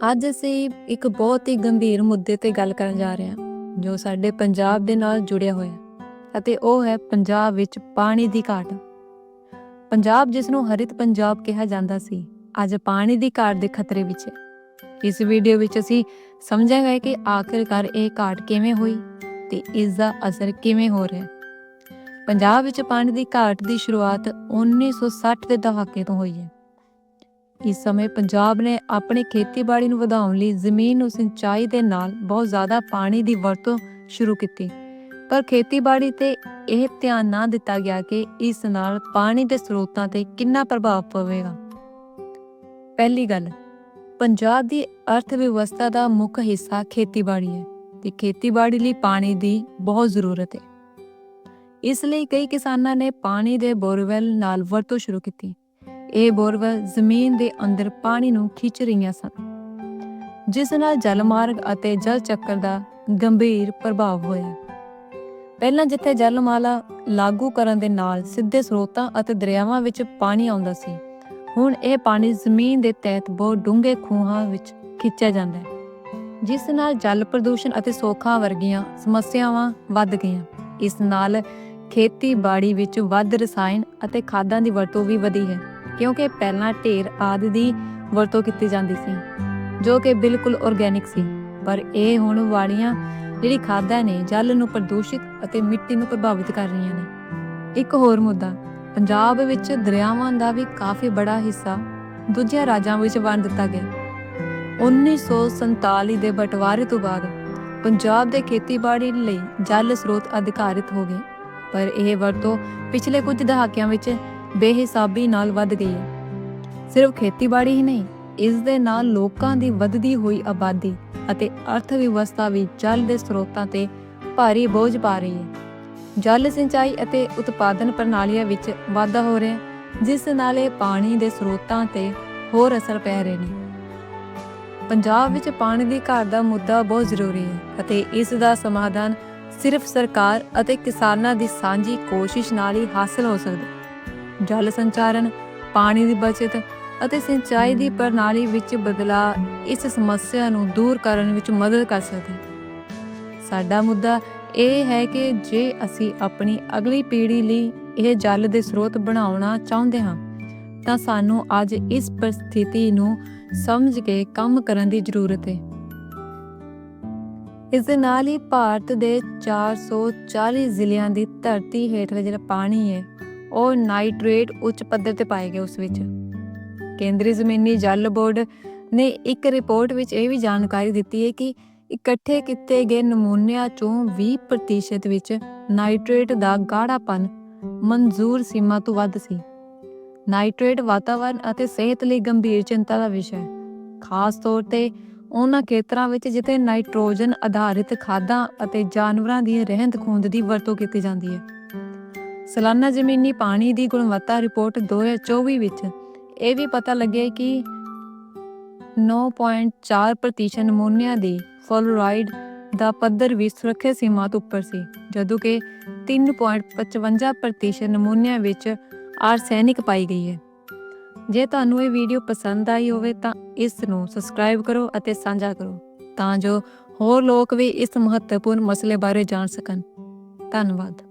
ਅੱਜ ਅਸੀਂ ਇੱਕ ਬਹੁਤ ਹੀ ਗੰਭੀਰ ਮੁੱਦੇ ਤੇ ਗੱਲ ਕਰਨ ਜਾ ਰਹੇ ਹਾਂ, ਜੋ ਸਾਡੇ ਪੰਜਾਬ ਦੇ ਨਾਲ ਜੁੜਿਆ ਹੋਇਆ ਹੈ ਅਤੇ ਉਹ ਹੈ ਪੰਜਾਬ ਵਿੱਚ ਪਾਣੀ ਦੀ ਘਾਟ। ਪੰਜਾਬ ਜਿਸ ਨੂੰ ਹਰਿਤ ਪੰਜਾਬ ਕਿਹਾ ਜਾਂਦਾ ਸੀ, ਅੱਜ ਪਾਣੀ ਦੀ ਘਾਟ ਦੇ ਖਤਰੇ ਵਿੱਚ ਹੈ। ਇਸ ਵੀਡੀਓ ਵਿੱਚ ਅਸੀਂ ਸਮਝਾਂਗੇ ਕਿ ਆਖਿਰਕਾਰ ਇਹ ਘਾਟ ਕਿਵੇਂ ਹੋਈ ਤੇ ਇਸ ਦਾ ਅਸਰ ਕਿਵੇਂ ਹੋ ਰਿਹਾ ਹੈ। ਪੰਜਾਬ ਵਿੱਚ ਪਾਣੀ ਦੀ ਘਾਟ ਦੀ ਸ਼ੁਰੂਆਤ 1960 ਦੇ ਦਹਾਕੇ ਤੋਂ ਹੋਈ ਹੈ। ਇਸ ਸਮੇਂ ਪੰਜਾਬ ਨੇ ਆਪਣੀ ਖੇਤੀਬਾੜੀ ਨੂੰ ਵਧਾਉਣ ਲਈ ਜ਼ਮੀਨ ਨੂੰ ਸਿੰਚਾਈ ਦੇ ਨਾਲ ਬਹੁਤ ਜ਼ਿਆਦਾ ਪਾਣੀ ਦੀ ਵਰਤੋਂ ਸ਼ੁਰੂ ਕੀਤੀ। ਪਰ ਖੇਤੀਬਾੜੀ ਤੇ ਇਹ ਧਿਆਨ ਨਾ ਦਿੱਤਾ ਗਿਆ ਕਿ ਇਸ ਨਾਲ ਪਾਣੀ ਦੇ ਸਰੋਤਾਂ ਤੇ ਕਿੰਨਾ ਪ੍ਰਭਾਵ ਪਵੇਗਾ। ਪਹਿਲੀ ਗੱਲ, ਪੰਜਾਬ ਦੀ ਅਰਥ ਵਿਵਸਥਾ ਦਾ ਮੁੱਖ ਹਿੱਸਾ ਖੇਤੀਬਾੜੀ ਹੈ ਤੇ ਖੇਤੀਬਾੜੀ ਲਈ ਪਾਣੀ ਦੀ ਬਹੁਤ ਜ਼ਰੂਰਤ ਹੈ। ਇਸ ਲਈ ਕਈ ਕਿਸਾਨਾਂ ਨੇ ਪਾਣੀ ਦੇ ਬੋਰਵੈਲ ਨਾਲ ਵਰਤੋਂ ਸ਼ੁਰੂ ਕੀਤੀ। ਇਹ ਬੋਰਵੈਲ ਜ਼ਮੀਨ ਦੇ ਅੰਦਰ ਪਾਣੀ ਨੂੰ ਖਿੱਚ ਰਹੀਆਂ ਸਨ, ਜਿਸ ਨਾਲ ਜਲ ਮਾਰਗ ਅਤੇ ਜਲ ਚੱਕਰ ਦਾ ਗੰਭੀਰ ਪ੍ਰਭਾਵ ਹੋਇਆ। ਪਹਿਲਾਂ ਜਿੱਥੇ ਜਲਮਾਲਾ ਲਾਗੂ ਕਰਨ ਦੇ ਨਾਲ ਸਿੱਧੇ ਸਰੋਤਾਂ ਅਤੇ ਦਰਿਆਵਾਂ ਵਿੱਚ ਪਾਣੀ ਆਉਂਦਾ ਸੀ, ਹੁਣ ਇਹ ਪਾਣੀ ਜ਼ਮੀਨ ਦੇ ਤਹਿਤ ਬਹੁਤ ਡੂੰਘੇ ਖੂਹਾਂ ਵਿੱਚ ਖਿੱਚਿਆ ਜਾਂਦਾ ਹੈ, ਜਿਸ ਨਾਲ ਜਲ ਪ੍ਰਦੂਸ਼ਣ ਅਤੇ ਸੋਖਾਂ ਵਰਗੀਆਂ ਸਮੱਸਿਆਵਾਂ ਵੱਧ ਗਈਆਂ। ਇਸ ਨਾਲ ਖੇਤੀਬਾੜੀ ਵਿੱਚ ਵੱਧ ਰਸਾਇਣ ਅਤੇ ਖਾਦਾਂ ਦੀ ਵਰਤੋਂ ਵੀ ਵਧੀ ਹੈ। ਕਿਉਂਕਿ ਪਹਿਲਾਂ ਢੇਰ ਆਦਿ ਦੀ ਵਰਤੋਂ ਕੀਤੀ ਜਾਂਦੀ ਸੀ, ਜੋ ਕਿ ਬਿਲਕੁਲ ਆਰਗੈਨਿਕ ਸੀ। ਪਰ ਇਹ ਹੁਣ ਵਾਲੀਆਂ ਜਿਹੜੀ ਖਾਦਾਂ ਨੇ, ਜਲ ਨੂੰ ਪ੍ਰਦੂਸ਼ਿਤ ਅਤੇ ਮਿੱਟੀ ਨੂੰ ਪ੍ਰਭਾਵਿਤ ਕਰ ਰਹੀਆਂ ਨੇ। ਇੱਕ ਹੋਰ ਮੁੱਦਾ, ਪੰਜਾਬ ਵਿੱਚ ਦਰਿਆਵਾਂ ਦਾ ਵੀ ਕਾਫੀ ਬੜਾ ਹਿੱਸਾ ਦੂਜਿਆਂ ਰਾਜਾਂ ਵਿੱਚ ਵੰਡ ਦਿੱਤਾ ਗਿਆ। 1947 ਦੇ ਬਟਵਾਰੇ ਤੋਂ ਬਾਅਦ ਪੰਜਾਬ ਦੇ ਖੇਤੀਬਾੜੀ ਲਈ ਜਲ ਸਰੋਤ ਅਧਿਕਾਰਿਤ ਹੋ ਗਏ। ਪਰ ਇਹ ਵਰਤੋਂ ਪਿਛਲੇ ਕੁਝ ਦਹਾਕਿਆਂ ਵਿੱਚ ਬੇਹਿਸਾਬੀ ਨਾਲ ਵੱਧ ਗਈ ਹੈ। ਸਿਰਫ ਖੇਤੀਬਾੜੀ ਹੀ ਨਹੀਂ, ਇਸ ਦੇ ਨਾਲ ਲੋਕਾਂ ਦੀ ਵੱਧਦੀ ਹੋਈ ਆਬਾਦੀ ਅਤੇ ਅਰਥ ਵਿਵਸਥਾ ਵੀ ਜਲ ਦੇ ਸਰੋਤਾਂ ਤੇ ਭਾਰੀ ਬੋਝ ਪਾ ਰਹੀ ਹੈ। ਜਲ ਸਿੰਚਾਈ ਅਤੇ ਉਤਪਾਦਨ ਪ੍ਰਣਾਲੀਆਂ ਵਿੱਚ ਵਾਧਾ ਹੋ ਰਿਹਾ ਹੈ, ਜਿਸ ਨਾਲ ਇਹ ਪਾਣੀ ਦੇ ਸਰੋਤਾਂ ਤੇ ਹੋਰ ਅਸਰ ਪੈ ਰਹੇ ਨੇ। ਪੰਜਾਬ ਵਿੱਚ ਪਾਣੀ ਦੀ ਘਾਟ ਦਾ ਮੁੱਦਾ ਬਹੁਤ ਜ਼ਰੂਰੀ ਹੈ ਅਤੇ ਇਸ ਦਾ ਸਮਾਧਾਨ ਸਿਰਫ ਸਰਕਾਰ ਅਤੇ ਕਿਸਾਨਾਂ ਦੀ ਸਾਂਝੀ ਕੋਸ਼ਿਸ਼ ਨਾਲ ਹੀ ਹਾਸਲ ਹੋ ਸਕਦਾ ਹੈ। ਜਲ ਸੰਚਾਰਨ ਪਾਣੀ ਦੀ ਬਚਤ ਅਤੇ ਸਿੰਚਾਈ ਦੀ ਪ੍ਰਣਾਲੀ ਵਿੱਚ ਬਦਲਾਅ ਇਸ ਸਮੱਸਿਆ ਨੂੰ ਦੂਰ ਕਰਨ ਵਿੱਚ ਮਦਦ ਕਰ ਸਕਦਾ ਹੈ ਸਾਡਾ ਮੁੱਦਾ ਇਹ ਹੈ ਕਿ ਜੇ ਅਸੀਂ ਆਪਣੀ ਅਗਲੀ ਪੀੜ੍ਹੀ ਲਈ ਇਹ ਜਲ ਦੇ ਸਰੋਤ ਬਣਾਉਣਾ ਚਾਹੁੰਦੇ ਹਾਂ ਤਾਂ ਸਾਨੂੰ ਅੱਜ ਇਸ ਪਰਿਸਥਿਤੀ ਨੂੰ ਸਮਝ ਕੇ ਕੰਮ ਕਰਨ ਦੀ ਜ਼ਰੂਰਤ ਹੈ। ਇਸ ਦੇ ਨਾਲ ਹੀ ਭਾਰਤ ਦੇ 440 ਜ਼ਿਲ੍ਹਿਆਂ ਦੀ ਧਰਤੀ ਹੇਠਲਾ ਜਿਹੜਾ ਪਾਣੀ ਹੈ ਉਹ ਨਾਈਟ੍ਰੇਟ ਉੱਚ ਪੱਧਰ ਤੇ ਪਾਏ ਗਏ ਉਸ ਵਿੱਚ। ਕੇਂਦਰੀ ਜ਼ਮੀਨੀ ਜਲ ਬੋਰਡ ਨੇ ਇੱਕ ਰਿਪੋਰਟ ਵਿੱਚ ਇਹ ਵੀ ਜਾਣਕਾਰੀ ਦਿੱਤੀ ਹੈ ਕਿ ਇਕੱਠੇ ਕੀਤੇ ਗਏ ਨਮੂਨਿਆਂ ਚੋਂ 20% ਵਿੱਚ ਨਾਈਟ੍ਰੇਟ ਦਾ ਗਾੜਾਪਨ ਮਨਜ਼ੂਰ ਸੀਮਾ ਤੋਂ ਵੱਧ ਸੀ। ਨਾਈਟ੍ਰੇਟ ਵਾਤਾਵਰਣ ਅਤੇ ਸਿਹਤ ਲਈ ਗੰਭੀਰ ਚਿੰਤਾ ਦਾ ਵਿਸ਼ਾ ਹੈ। ਖਾਸ ਤੌਰ ਤੇ ਉਹਨਾਂ ਖੇਤਰਾਂ ਵਿੱਚ ਜਿੱਥੇ ਨਾਈਟ੍ਰੋਜਨ ਆਧਾਰਿਤ ਖਾਦਾਂ ਅਤੇ ਜਾਨਵਰਾਂ ਦੀ ਰਹਿੰਦ ਖੂੰਦ ਦੀ ਵਰਤੋਂ ਕੀਤੀ ਜਾਂਦੀ ਹੈ। ਸਾਲਾਨਾ ਜ਼ਮੀਨੀ ਪਾਣੀ ਦੀ ਗੁਣਵੱਤਾ ਰਿਪੋਰਟ 2024 ਵਿੱਚ ਇਹ ਵੀ ਪਤਾ ਲੱਗਿਆ ਕਿ 9.4% ਨਮੂਨਿਆਂ ਦੀ ਫਲੋਰਾਈਡ ਦਾ ਪੱਧਰ ਵੀ ਸੁਰੱਖਿਅਤ ਸੀਮਾ ਤੋਂ ਉੱਪਰ ਸੀ, ਜਦੋਂ ਕਿ 3.55% ਨਮੂਨਿਆਂ ਵਿੱਚ ਆਰਸੈਨਿਕ ਪਾਈ ਗਈ ਹੈ। ਜੇ ਤੁਹਾਨੂੰ ਇਹ ਵੀਡੀਓ ਪਸੰਦ ਆਈ ਹੋਵੇ ਤਾਂ ਇਸ ਨੂੰ ਸਬਸਕ੍ਰਾਈਬ ਕਰੋ ਅਤੇ ਸਾਂਝਾ ਕਰੋ, ਤਾਂ ਜੋ ਹੋਰ ਲੋਕ ਵੀ ਇਸ ਮਹੱਤਵਪੂਰਨ ਮਸਲੇ ਬਾਰੇ ਜਾਣ ਸਕਣ। ਧੰਨਵਾਦ।